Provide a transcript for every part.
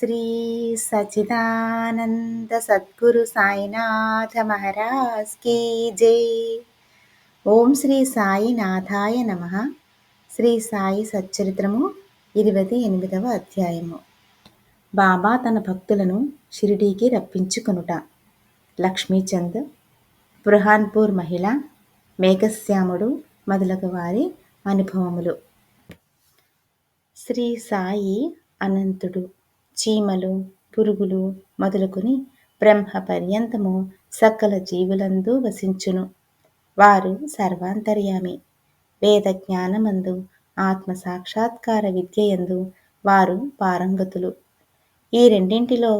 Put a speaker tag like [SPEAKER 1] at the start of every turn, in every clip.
[SPEAKER 1] శ్రీ సచిదానంద సద్గురు సాయినాథ మహారాజ్ కీ జై. ఓం శ్రీ సాయినాథాయ నమ. శ్రీ సాయి సచ్చరిత్రము ఇరవై ఎనిమిదవ అధ్యాయము. బాబా తన భక్తులను షిరిడీకి రప్పించుకొనుట. లక్ష్మీచంద్ బృహాన్పూర్ మహిళ మేఘశ్యాముడు మొదలగు వారి అనుభవములు. శ్రీ సాయి అనంతుడు. చీమలు పురుగులు మొదలుకొని బ్రహ్మ పర్యంతము సకల జీవులందు వసించును. వారు సర్వాంతర్యామి. వేద జ్ఞానమందు ఆత్మ సాక్షాత్కార విద్యయందు వారు పారంగతులు. ఈ రెండింటిలో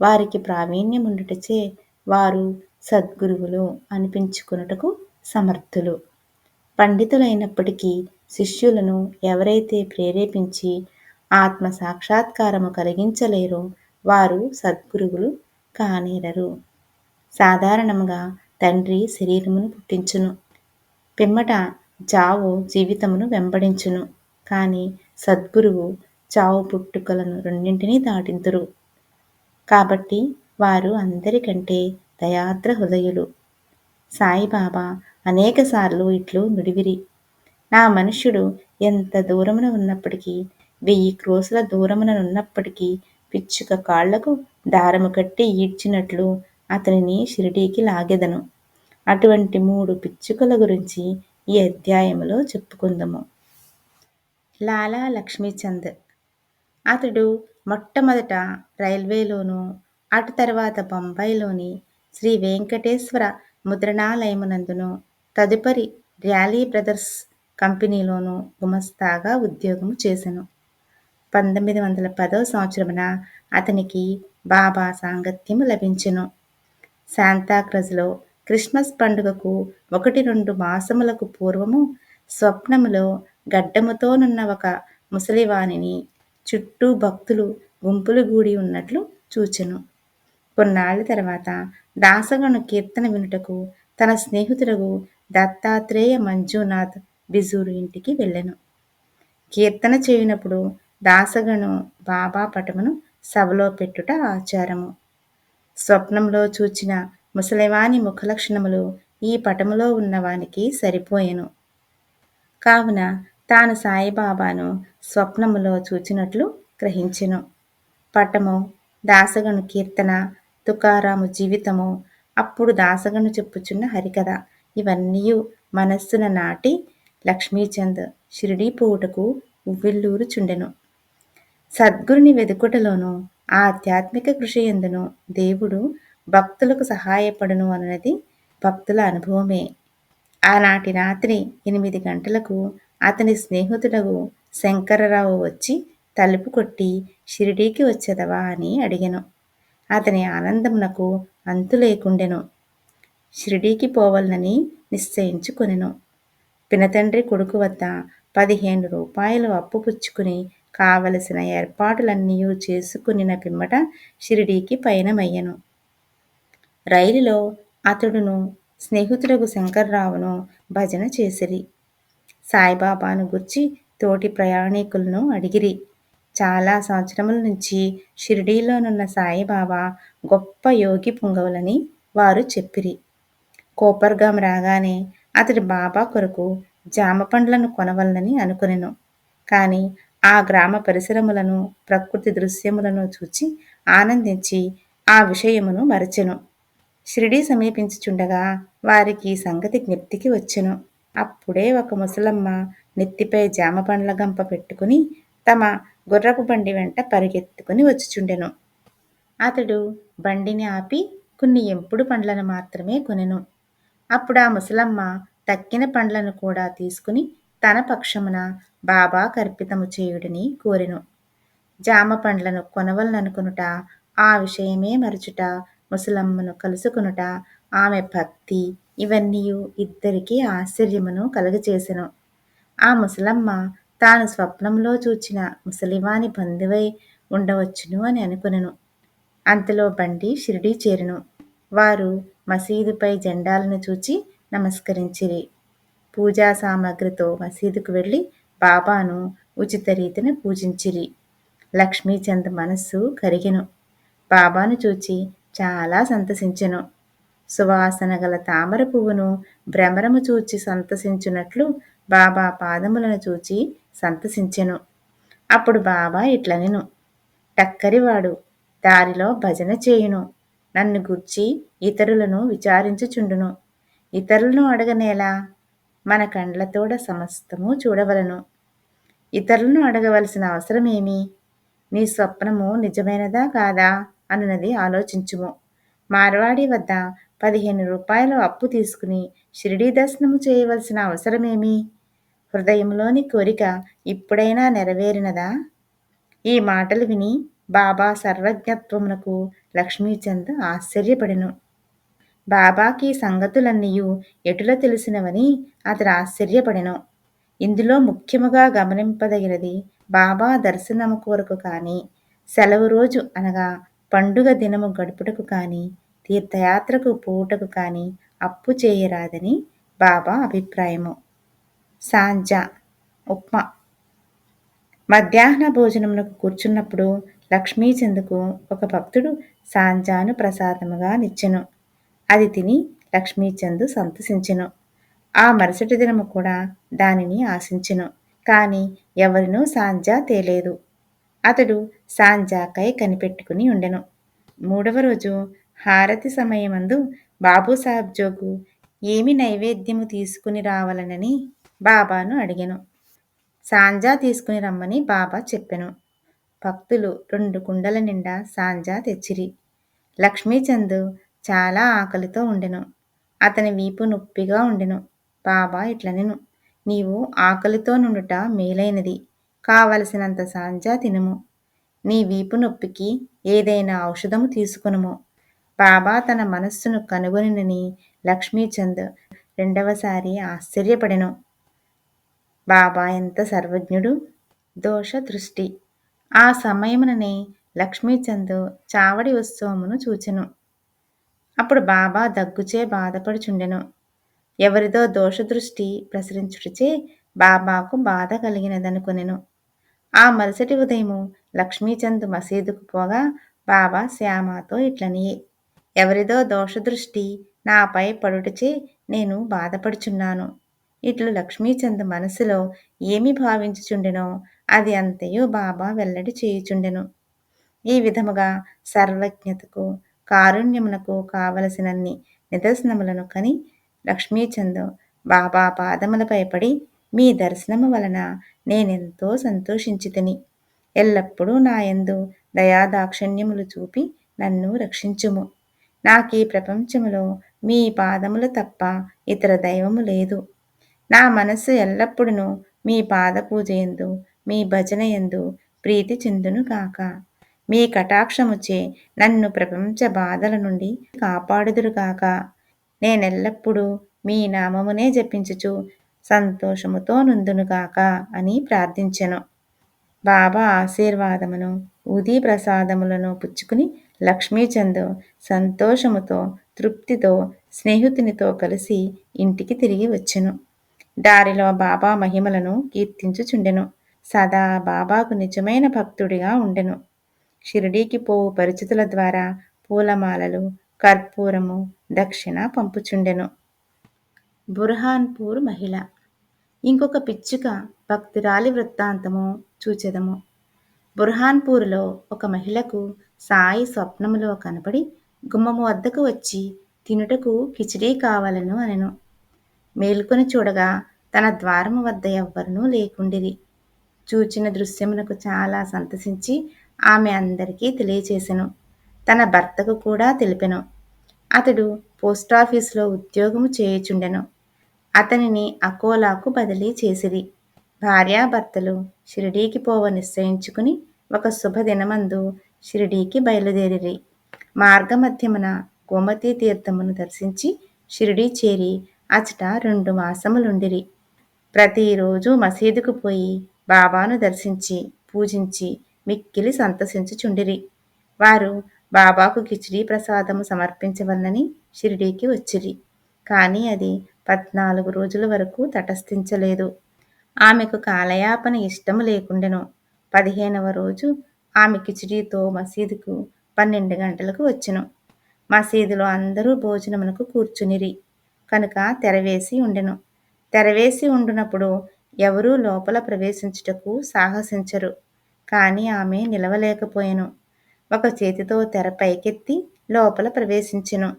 [SPEAKER 1] వారికి ప్రావీణ్యముండుటచే వారు సద్గురువులు అనిపించుకున్నటకు సమర్థులు. పండితులైనప్పటికీ శిష్యులను ఎవరైతే ప్రేరేపించి ఆత్మ సాక్షాత్కారము కలిగించలేరో. వారు సద్గురువులు కానేరరు. సాధారణముగా తండ్రి శరీరమును పుట్టించును. పిమ్మట చావు జీవితమును వెంబడించును. కానీ సద్గురువు చావు పుట్టుకలను రెండింటినీ దాటింతురు. కాబట్టి వారు అందరికంటే దయాద్ర హృదయులు. సాయిబాబా అనేకసార్లు ఇట్లు నుడివిరి. నా మనుష్యుడు ఎంత దూరమున ఉన్నప్పటికీ వెయ్యి క్రోసుల దూరముననున్నప్పటికీ పిచ్చుక కాళ్ళకు దారము కట్టి ఈడ్చినట్లు అతనిని షిరిడీకి లాగెదను. అటువంటి మూడు పిచ్చుకల గురించి ఈ అధ్యాయములో చెప్పుకుందాము. లాలా లక్ష్మీచంద్. అతడు మొట్టమొదట రైల్వేలోను అటు తర్వాత బొంబాయిలోని శ్రీ వెంకటేశ్వర ముద్రణాలయమునందును తదుపరి ర్యాలీ బ్రదర్స్ కంపెనీలోను గుమస్తాగా ఉద్యోగం చేసెను. పంతొమ్మిది వందల పదో సంవత్సరమున అతనికి బాబా సాంగత్యము లభించెను. శాంతాక్రజ్లో క్రిస్మస్ పండుగకు ఒకటి రెండు మాసములకు పూర్వము స్వప్నములో గడ్డముతోనున్న ఒక ముసలివాణిని చుట్టూ భక్తులు గుంపులు గూడి ఉన్నట్లు చూచెను. కొన్నాళ్ళ తర్వాత దాసగను కీర్తన వినుటకు తన స్నేహితులకు దత్తాత్రేయ మంజునాథ్ బిజూరు ఇంటికి వెళ్ళెను. కీర్తన చేయనప్పుడు దాసగను బాబా పటమును సభలో పెట్టుట ఆచారము. స్వప్నంలో చూచిన ముసలివాని ముఖలక్షణములు ఈ పటములో ఉన్నవానికి సరిపోయెను. కావున తాను సాయిబాబాను స్వప్నములో చూచినట్లు గ్రహించెను. పటము దాసగను కీర్తన తుకారాము జీవితము అప్పుడు దాసగను చెప్పుచున్న హరికథ ఇవన్నీ మనస్సున నాటి లక్ష్మీచంద్ షిరిడీ పూటకు ఉవ్విల్లూరుచుండెను సద్గురుని వెదుకుటలోను ఆధ్యాత్మిక కృషి ఎందును దేవుడు భక్తులకు సహాయపడును అన్నది భక్తుల అనుభవమే. ఆనాటి రాత్రి ఎనిమిది గంటలకు అతని స్నేహితుడగు శంకరరావు వచ్చి తలుపు కొట్టి షిరిడీకి వచ్చేదవా అని అడిగెను. అతని ఆనందమునకు అంతు లేకుండెను. షిరిడీకి పోవాలని నిశ్చయించుకొనెను. పినతండ్రి కొడుకు వద్ద పదిహేను రూపాయలు అప్పు పుచ్చుకుని కావలసిన ఏర్పాటులన్నీ చేసుకునిన పిమ్మట షిరిడీకి పయనమయ్యను. రైలులో అతడును స్నేహితులకు శంకర్రావును భజన చేసిరి. సాయిబాబాను గుర్చి తోటి ప్రయాణికులను అడిగిరి. చాలా సంవత్సరముల నుంచి షిరిడీలోనున్న సాయిబాబా గొప్ప యోగి పుంగవులని వారు చెప్పిరి. కోపర్గాం రాగానే అతడి బాబా కొరకు జామ పండ్లను కొనవలనని అనుకునేను. కానీ ఆ గ్రామ పరిసరములను ప్రకృతి దృశ్యములను చూచి ఆనందించి ఆ విషయమును మరచెను. షిరిడి సమీపించుచుండగా వారికి సంగతి జ్ఞప్తికి వచ్చెను. అప్పుడే ఒక ముసలమ్మ నెత్తిపై జామ పండ్ల గంప పెట్టుకుని తమ గుర్రపు బండి వెంట పరిగెత్తుకుని వచ్చుచుండెను. అతడు బండిని ఆపి కొన్ని ఎంపుడు పండ్లను మాత్రమే కొనెను. అప్పుడు ఆ ముసలమ్మ తక్కిన పండ్లను కూడా తీసుకుని తన పక్షమున బాబా కర్పితము చేయుడిని కోరెను. జామ పండ్లను కొనవలననుకునుట ఆ విషయమే మరచుట ముసలమ్మను కలుసుకునుట ఆమె భక్తి ఇవన్నీ ఇద్దరికీ ఆశ్చర్యమును కలుగజేసెను. ఆ ముసలమ్మ తాను స్వప్నంలో చూచిన ముసలివాని బంధువై ఉండవచ్చును అని అనుకునెను. అంతలో బండి షిరిడీ చేరెను. వారు మసీదుపై జెండాలను చూచి నమస్కరించిరి. పూజా సామాగ్రితో మసీదుకు వెళ్ళి బాబాను ఉచిత రీతిని పూజించిరి. లక్ష్మీచంద్ మనస్సు కరిగెను. బాబాను చూచి చాలా సంతసించెను. సువాసన గల తామర పువ్వును భ్రమరము చూచి సంతసించున్నట్లు బాబా పాదములను చూచి సంతసించెను. అప్పుడు బాబా ఇట్లనెను. టక్కరివాడు దారిలో భజన చేయును. నన్ను గుర్చి ఇతరులను విచారించుచుండును. ఇతరులను అడగనేలా? మన కండ్లతోడ సమస్తము చూడవలను. ఇతరులను అడగవలసిన అవసరమేమి? నీ స్వప్నము నిజమైనదా కాదా? అన్నది ఆలోచించుము. మార్వాడి వద్ద పదిహేను రూపాయలు అప్పు తీసుకుని షిరిడీ దర్శనము చేయవలసిన అవసరమేమి? హృదయంలోని కోరిక ఇప్పుడైనా నెరవేరినదా? ఈ మాటలు విని బాబా సర్వజ్ఞత్వమునకు లక్ష్మీచంద్ ఆశ్చర్యపడెను. బాబాకి సంగతులన్నీయు ఎటుల తెలిసినవని అతడు ఆశ్చర్యపడెను. ఇందులో ముఖ్యముగా గమనింపదగినది బాబా దర్శనము కొరకు కానీ సెలవు రోజు అనగా పండుగ దినము గడుపుటకు కానీ తీర్థయాత్రకు పోవుటకు కానీ అప్పు చేయరాదని బాబా అభిప్రాయము. సాంజా ఉప్మా. మధ్యాహ్న భోజనమునకు కూర్చున్నప్పుడు లక్ష్మీచందుకు ఒక భక్తుడు సాంజాను ప్రసాదముగా నిచ్చెను. అది తిని లక్ష్మీచందు సంతసించెను. ఆ మరుసటి దినము కూడా దానిని ఆశించెను. కాని ఎవరినూ సాంజా తేలేదు. అతడు సాంజాకై కనిపెట్టుకుని ఉండెను. మూడవ రోజు హారతి సమయమందు బాబుసాహబ్ జోగు ఏమి నైవేద్యము తీసుకుని రావాలనని బాబాను అడిగెను. సాంజా తీసుకుని రమ్మని బాబా చెప్పెను. భక్తులు రెండు కుండల నిండా సాంజా తెచ్చిరి. లక్ష్మీచంద్ చాలా ఆకలితో ఉండెను. అతని వీపు నొప్పిగా ఉండెను. బాబా ఇట్లనెను నీవు ఆకలితో నుండుట మేలైనది. కావలసినంత సాంజా తినుము. నీ వీపు నొప్పికి ఏదైనా ఔషధము తీసుకునుము. బాబా తన మనస్సును కనుగొనినని లక్ష్మీచంద్ రెండవసారి ఆశ్చర్యపడెను. బాబా ఎంత సర్వజ్ఞుడు? దోష దృష్టి ఆ సమయముననే లక్ష్మీచంద్ చావడి ఉత్సవమును చూచెను. అప్పుడు బాబా దగ్గుచే బాధపడుచుండెను. ఎవరిదో దోషదృష్టి ప్రసరించుటచే బాబాకు బాధ కలిగినదనుకొనెను. ఆ మరుసటి ఉదయము లక్ష్మీచంద్ మసీదుకు పోగా బాబా శ్యామతో ఇట్లనియే ఎవరిదో దోషదృష్టి నాపై పడుటచే నేను బాధపడుచున్నాను. ఇట్లు లక్ష్మీచంద్ మనసులో ఏమి భావించుచుండెనో అది అంతయు బాబా వెల్లడి చేయుచుండెను. ఈ విధముగా సర్వజ్ఞతకు కారుణ్యమునకు కావలసినన్ని నిదర్శనములను కని లక్ష్మీచంద్ బాబా పాదములపై పడి మీ దర్శనము వలన నేనెంతో సంతోషించితిని. ఎల్లప్పుడూ నా యందు దయాదాక్షిణ్యములు చూపి నన్ను రక్షించుము. నాకీ ప్రపంచములో మీ పాదములు తప్ప ఇతర దైవము లేదు. నా మనస్సు ఎల్లప్పుడూ మీ పాద పూజయందు మీ భజన ఎందు ప్రీతి చెందును కాక మీ కటాక్షముచే నన్ను ప్రపంచ బాధల నుండి కాపాడుదురుగాక. నేనెల్లప్పుడూ మీ నామమునే జపించుచు సంతోషముతో నుందునుగాక అని ప్రార్థించెను. బాబా ఆశీర్వాదమును ఉదీ ప్రసాదములను పుచ్చుకుని లక్ష్మీచంద్ సంతోషముతో తృప్తితో స్నేహితునితో కలిసి ఇంటికి తిరిగి వచ్చెను. దారిలో బాబా మహిమలను కీర్తించుచుండెను. సదా బాబాకు నిజమైన భక్తుడిగా ఉండెను. షిరిడీకి పోవు పరిచితుల ద్వారా పూలమాలలు కర్పూరము దక్షిణ పంపుచుండెను. బుర్హాన్పూర్ మహిళ. ఇంకొక పిచ్చుక భక్తురాలి వృత్తాంతము చూచెదము. బుర్హాన్పూర్లో ఒక మహిళకు సాయి స్వప్నములో కనపడి గుమ్మము వద్దకు వచ్చి తినుటకు కిచిడీ కావాలను అనెను. మేల్కొని చూడగా తన ద్వారము వద్ద ఎవ్వరూ లేకుండిరి. చూచిన దృశ్యమునకు చాలా సంతసించి ఆమె అందరికీ తెలియచేసెను. తన భర్తకు కూడా తెలిపెను. అతడు పోస్టాఫీసులో ఉద్యోగము చేయుచుండెను. అతనిని అకోలాకు బదిలీ చేసిరి. భార్యాభర్తలు షిరిడీకి పోవ నిశ్చయించుకుని ఒక శుభదినమందు షిరిడీకి బయలుదేరిరి. మార్గమధ్యమున గోమతీ తీర్థమును దర్శించి షిరిడీ చేరి అచట రెండు మాసములుండిరి. ప్రతిరోజు మసీదుకు పోయి బాబాను దర్శించి పూజించి మిక్కిలి సంతసించుచుండిరి. వారు బాబాకు కిచిడీ ప్రసాదము సమర్పించవలనని షిరిడీకి వచ్చిరి. కానీ అది పద్నాలుగు రోజుల వరకు తటస్థించలేదు. ఆమెకు కాలయాపన ఇష్టము లేకుండెను. పదిహేనవ రోజు ఆమె కిచిడీతో మసీదుకు పన్నెండు గంటలకు వచ్చెను. మసీదులో అందరూ భోజనమునకు కూర్చునిరి. కనుక తెరవేసి ఉండెను. తెరవేసి ఉండునప్పుడు ఎవరూ లోపల ప్రవేశించుటకు సాహసించరు. కానీ ఆమె నిలవలేకపోయెను. ఒక చేతితో తెర పైకెత్తి లోపల ప్రవేశించెను.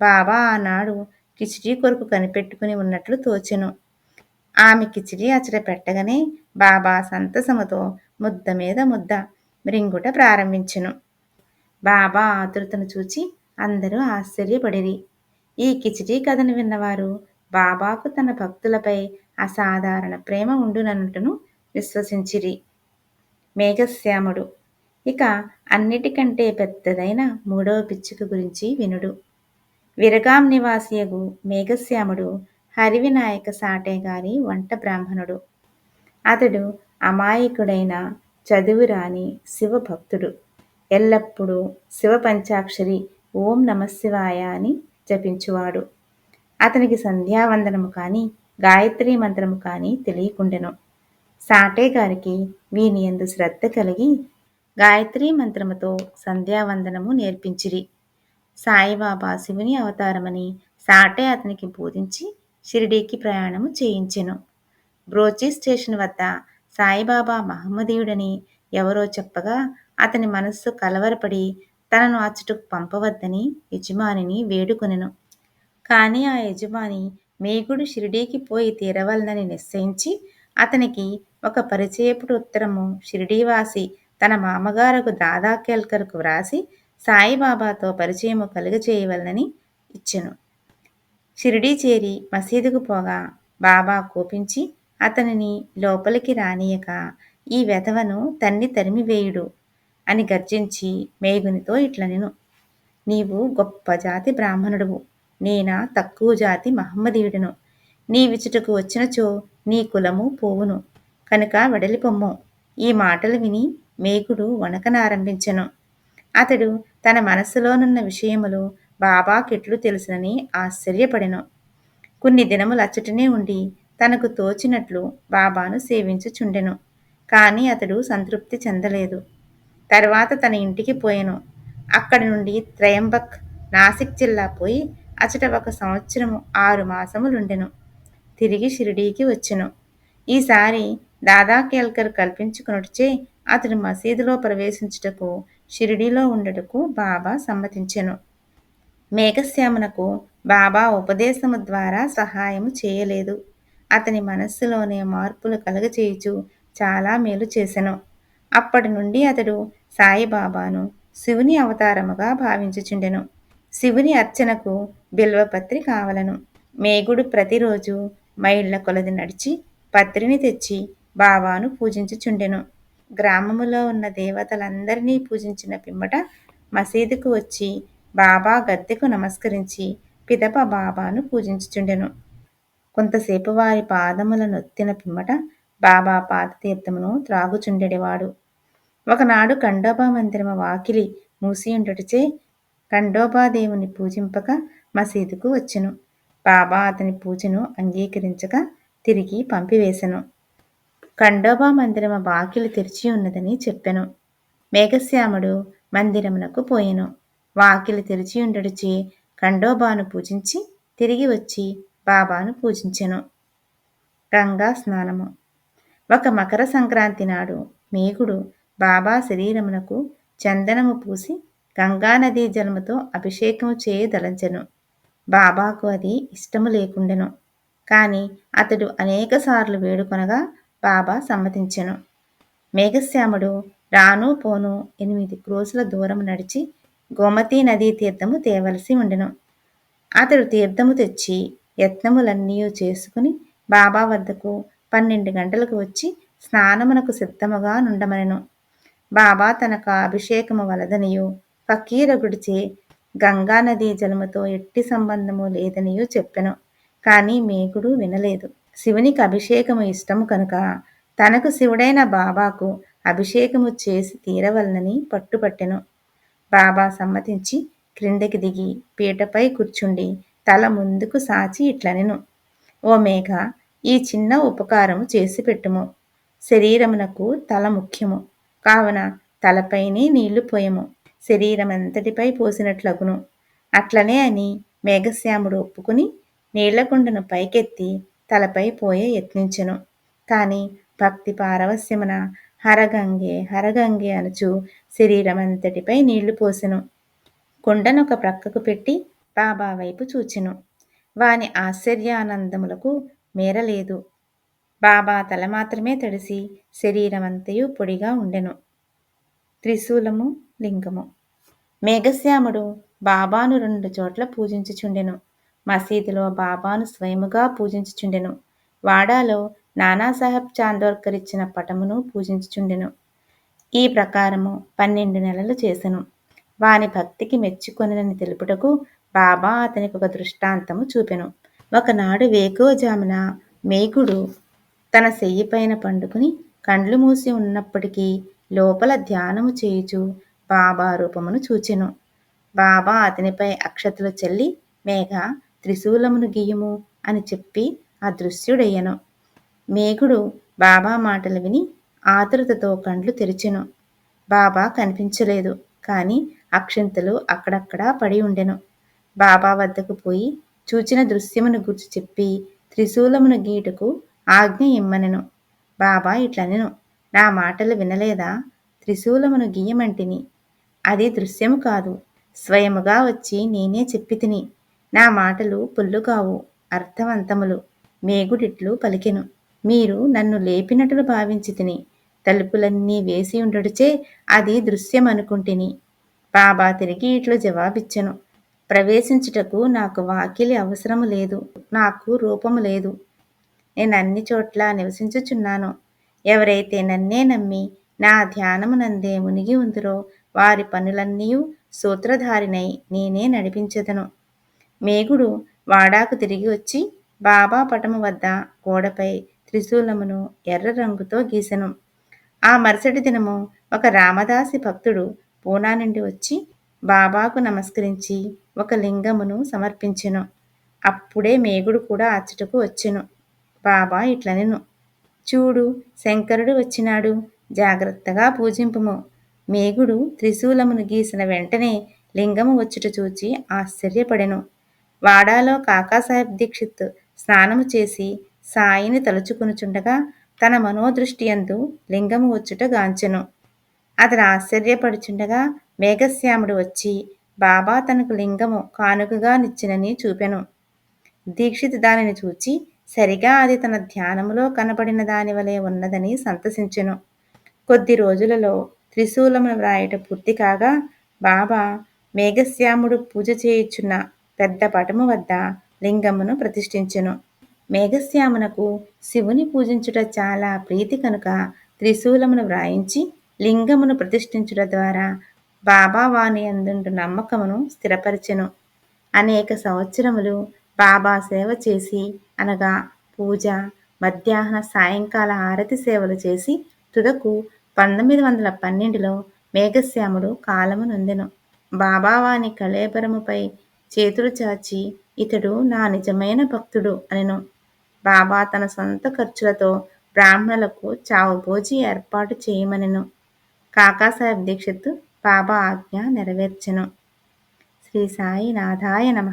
[SPEAKER 1] బాబా ఆనాడు కిచిడీ కొరకు కనిపెట్టుకుని ఉన్నట్లు తోచెను. ఆమె కిచిడీ అచట పెట్టగానే బాబా సంతసముతో ముద్ద మీద ముద్ద మ్రింగుట ప్రారంభించెను. బాబా ఆతురతను చూచి అందరూ ఆశ్చర్యపడిరి. ఈ కిచిడీ కథను విన్నవారు బాబాకు తన భక్తులపై అసాధారణ ప్రేమ ఉండునన్నట్టును విశ్వసించిరి. మేఘశ్యాముడు. ఇక అన్నిటికంటే పెద్దదైన మూడవ పిచ్చుక గురించి వినుడు. విరగాం నివాసియగు మేఘశ్యాముడు హరివినాయక సాటే గారి వంట బ్రాహ్మణుడు. అతడు అమాయకుడైన చదువురాని శివభక్తుడు. ఎల్లప్పుడూ శివ పంచాక్షరి ఓం నమశివాయ అని జపించువాడు. అతనికి సంధ్యావందనము కానీ గాయత్రి మంత్రము కానీ తెలియకుండెను. సాటే గారికి వీని ఎందు శ్రద్ధ కలిగి గాయత్రీ మంత్రముతో సంధ్యావందనము నేర్పించిరి. సాయిబాబా శివుని అవతారమని సాటే అతనికి బోధించి షిరిడీకి ప్రయాణము చేయించెను. బ్రోచి స్టేషన్ వద్ద సాయిబాబా మహమ్మదీయుడని ఎవరో చెప్పగా అతని మనస్సు కలవరపడి తనను అచ్చుటకు పంపవద్దని యజమానిని వేడుకొనెను. కానీ ఆ యజమాని మేగుడు షిరిడీకి పోయి తీరవలనని నిశ్చయించి అతనికి ఒక పరిచయపుడు ఉత్తరము షిరిడీవాసి తన మామగారకు దాదా కేల్కర్కు వ్రాసి సాయిబాబాతో పరిచయము కలుగచేయవలనని ఇచ్చెను. షిరిడీ చేరి మసీదుకు పోగా బాబా కోపించి అతనిని లోపలికి రానియక ఈ వెధవను తన్ని తరిమివేయుడు అని గర్జించి మేగునితో ఇట్లనెను నీవు గొప్ప జాతి బ్రాహ్మణుడువు నేనా తక్కువ జాతి మహమ్మదీయుడును. నీ విచుటకు వచ్చినచో నీ కులము పోవును. కనుక వెడలిపొమ్ము. ఈ మాటలు విని మేకుడు వణకనారంభించెను. అతడు తన మనస్సులోనున్న విషయములు బాబాకెట్లు తెలుసునని ఆశ్చర్యపడెను. కొన్ని దినములు అచ్చటనే ఉండి తనకు తోచినట్లు బాబాను సేవించుచుండెను. కానీ అతడు సంతృప్తి చెందలేదు. తర్వాత తన ఇంటికి పోయెను. అక్కడి నుండి త్రయంబక్ నాసిక్ జిల్లా పోయి అచట ఒక సంవత్సరము ఆరు మాసములుండెను. తిరిగి షిరిడీకి వచ్చెను. ఈసారి దాదా కేల్కర్ కల్పించుకున్నట్టుచే అతడు మసీదులో ప్రవేశించుటకు షిరిడీలో ఉండటకు బాబా సమ్మతించెను. మేఘశ్యామునకు బాబా ఉపదేశము ద్వారా సహాయము చేయలేదు. అతని మనస్సులోనే మార్పులు కలగచేయుచు చాలా మేలు చేసెను. అప్పటి నుండి అతడు సాయిబాబాను శివుని అవతారముగా భావించుచుండెను. శివుని అర్చనకు బిల్వపత్రి కావలను. మేగుడు ప్రతిరోజు మైళ్ళ కొలది నడిచి పత్రిని తెచ్చి బాబాను పూజించుచుండెను. గ్రామములో ఉన్న దేవతలందరినీ పూజించిన పిమ్మట మసీదుకు వచ్చి బాబా గద్దెకు నమస్కరించి పిదప బాబాను పూజించుచుండెను. కొంతసేపు వారి పాదముల నొత్తిన పిమ్మట బాబా పాదతీర్థమును త్రాగుచుండెడివాడు. ఒకనాడు ఖండోబా మందిరము వాకిలి మూసియుండుటచే ఖండోబాదేవుని పూజింపక మసీదుకు వచ్చెను. బాబా అతని పూజను అంగీకరించక తిరిగి పంపివేశను ఖండోబా మందిరము వాకిలి తెరిచి ఉన్నదని చెప్పెను. మేఘశ్యాముడు మందిరమునకు పోయెను. వాకిలి తెరిచి ఉండడుచే ఖండోబాను పూజించి తిరిగి వచ్చి బాబాను పూజించెను. గంగా స్నానము. ఒక మకర సంక్రాంతి నాడు మేఘుడు బాబా శరీరమునకు చందనము పూసి గంగానదీ జలముతో అభిషేకము చేయదలంచెను. బాబాకు అది ఇష్టము లేకుండెను. కానీ అతడు అనేకసార్లు వేడుకొనగా బాబా సమ్మతించెను. మేఘశ్యాముడు రాను పోను ఎనిమిది క్రోసుల దూరం నడిచి గోమతీ నదీ తీర్థము తేవలసి ఉండెను. అతడు తీర్థము తెచ్చి యత్నములన్నీ చేసుకుని బాబా వద్దకు పన్నెండు గంటలకు వచ్చి స్నానమునకు సిద్ధముగా నుండమనెను. బాబా తనకు అభిషేకము వలదనియు ఫకీరగుడిచే గంగానదీ జలముతో ఎట్టి సంబంధము లేదనియు చెప్పెను. కానీ మేకుడు వినలేదు. శివునికి అభిషేకము ఇష్టము కనుక తనకు శివుడైన బాబాకు అభిషేకము చేసి తీరవలనని పట్టుపట్టెను. బాబా సమ్మతించి క్రిందకి దిగి పీటపై కూర్చుండి తల ముందుకు సాచి ఇట్లనెను. ఓ మేఘ ఈ చిన్న ఉపకారము చేసి పెట్టుము. శరీరమునకు తల ముఖ్యము. కావున తలపైనే నీళ్ళు పోయము. శరీరమంతటిపై పోసినట్లగును. అట్లనే అని మేఘశ్యాముడు ఒప్పుకుని నీళ్ళకుండను పైకెత్తి తలపై పోయే యత్నించెను. కాని భక్తి పారవస్యమున హరగంగే హరగంగే అనుచు శరీరమంతటిపై నీళ్ళు పోసెను. కుండనొక ప్రక్కకు పెట్టి బాబా వైపు చూచెను. వాని ఆశ్చర్యానందములకు మేరలేదు. బాబా తల మాత్రమే తడిసి శరీరమంతయు పొడిగా ఉండెను. త్రిశూలము లింగము. మేఘశ్యాముడు బాబాను రెండు చోట్ల పూజించుచుండెను. మసీదులో బాబాను స్వయముగా పూజించుచుండెను. వాడాలో నానాసాహెబ్ చాందోర్కర్ ఇచ్చిన పటమును పూజించుచుండెను. ఈ ప్రకారము పన్నెండు నెలలు చేసెను. వాని భక్తికి మెచ్చుకొనని తెలుపుటకు బాబా అతనికి ఒక దృష్టాంతము చూపెను. ఒకనాడు వేకోజామున మేఘుడు తన పైన పండుకుని కండ్లు మూసి ఉన్నప్పటికీ లోపల ధ్యానము చేయుచు బాబా రూపమును చూచెను. బాబా అతనిపై అక్షతలు చల్లి మేఘ త్రిశూలమును గీయము అని చెప్పి అదృశ్యుడయ్యను మేఘుడు బాబా మాటలు విని ఆతురతతో కండ్లు తెరిచెను. బాబా కనిపించలేదు కానీ అక్షింతలు అక్కడక్కడా పడి ఉండెను. బాబా వద్దకు పోయి చూచిన దృశ్యమును గుర్చి చెప్పి త్రిశూలమును గీటకు ఆజ్ఞ ఇమ్మనెను. బాబా ఇట్లనెను నా మాటలు వినలేదా? త్రిశూలమును గీయమంటిని. అది దృశ్యము కాదు స్వయముగా వచ్చి నేనే చెప్పి తిని. నా మాటలు పుల్లు కావు అర్థవంతములు మేగుడిట్లు పలికెను. మీరు నన్ను లేపినట్లు భావించి తిని తలుపులన్నీ వేసి ఉండడుచే అది దృశ్యమనుకుంటిని. బాబా తిరిగి ఇట్లు జవాబిచ్చెను. ప్రవేశించుటకు నాకు వాకిలి అవసరము లేదు నాకు రూపము లేదు. నేను అన్ని చోట్ల నివసించుచున్నాను. ఎవరైతే నన్నే నమ్మి నా ధ్యానమునందే మునిగి ఉందిరో వారి పనులన్నీ సూత్రధారినై నేనే నడిపించదను. మేఘుడు వాడాకు తిరిగి వచ్చి బాబా పటము వద్ద గోడపై త్రిశూలమును ఎర్ర రంగుతో గీసెను. ఆ మరుసటి దినము ఒక రామదాసి భక్తుడు పూనా నుండి వచ్చి బాబాకు నమస్కరించి ఒక లింగమును సమర్పించెను. అప్పుడే మేఘుడు కూడా అచ్చటకు వచ్చెను. బాబా ఇట్లనెను చూడు శంకరుడు వచ్చినాడు. జాగ్రత్తగా పూజింపుము. మేఘుడు త్రిశూలమును గీసిన వెంటనే లింగము వచ్చుట చూచి ఆశ్చర్యపడెను. వాడాలో కాకాసాహెబ్ దీక్షిత్ స్నానము చేసి సాయిని తలుచుకునుచుండగా తన మనోదృష్టియందు లింగము వచ్చుట గాంచెను. అతను ఆశ్చర్యపడుచుండగా మేఘశ్యాముడు వచ్చి బాబా తనకు లింగము కానుకగా నిచ్చినని చూపెను దీక్షిత్ దానిని చూచి సరిగా అది తన ధ్యానములో కనబడిన దాని వలె ఉన్నదని సంతసించెను. కొద్ది రోజులలో త్రిశూలమును వ్రాయట పూర్తి కాగా బాబా మేఘశ్యాముడు పూజ చేయుచున్న పెద్ద పటము వద్ద లింగమును ప్రతిష్ఠించెను. మేఘశ్యామునకు శివుని పూజించుట చాలా ప్రీతి కనుక త్రిశూలమును వ్రాయించి లింగమును ప్రతిష్ఠించుట ద్వారా బాబా వాణి నమ్మకమును స్థిరపరిచెను. అనేక సంవత్సరములు బాబా సేవ చేసి అనగా పూజ మధ్యాహ్న సాయంకాల హారతి సేవలు చేసి తుదకు పంతొమ్మిది వందల పన్నెండులో మేఘశ్యాముడు కాలము నొందెను. బాబావాని కళేబరముపై చేతులు చాచి ఇతడు నా నిజమైన భక్తుడు అనెను. బాబా తన సొంత ఖర్చులతో బ్రాహ్మణులకు చావుభోజి ఏర్పాటు చేయమనెను. కాకాసాహెబ్ దీక్షిత్ బాబా ఆజ్ఞ నెరవేర్చెను. శ్రీ సాయి నాథాయ నమ.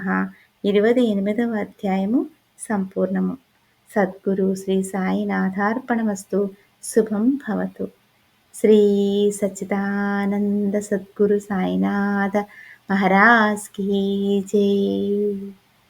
[SPEAKER 1] ఇరవై ఎనిమిదవ అధ్యాయము సంపూర్ణము. సద్గురు శ్రీ సాయి నాథార్పణమస్తు శుభం భవతు. శ్రీ సచ్చిదానంద సద్గురు సాయినాథ महाराज की जय।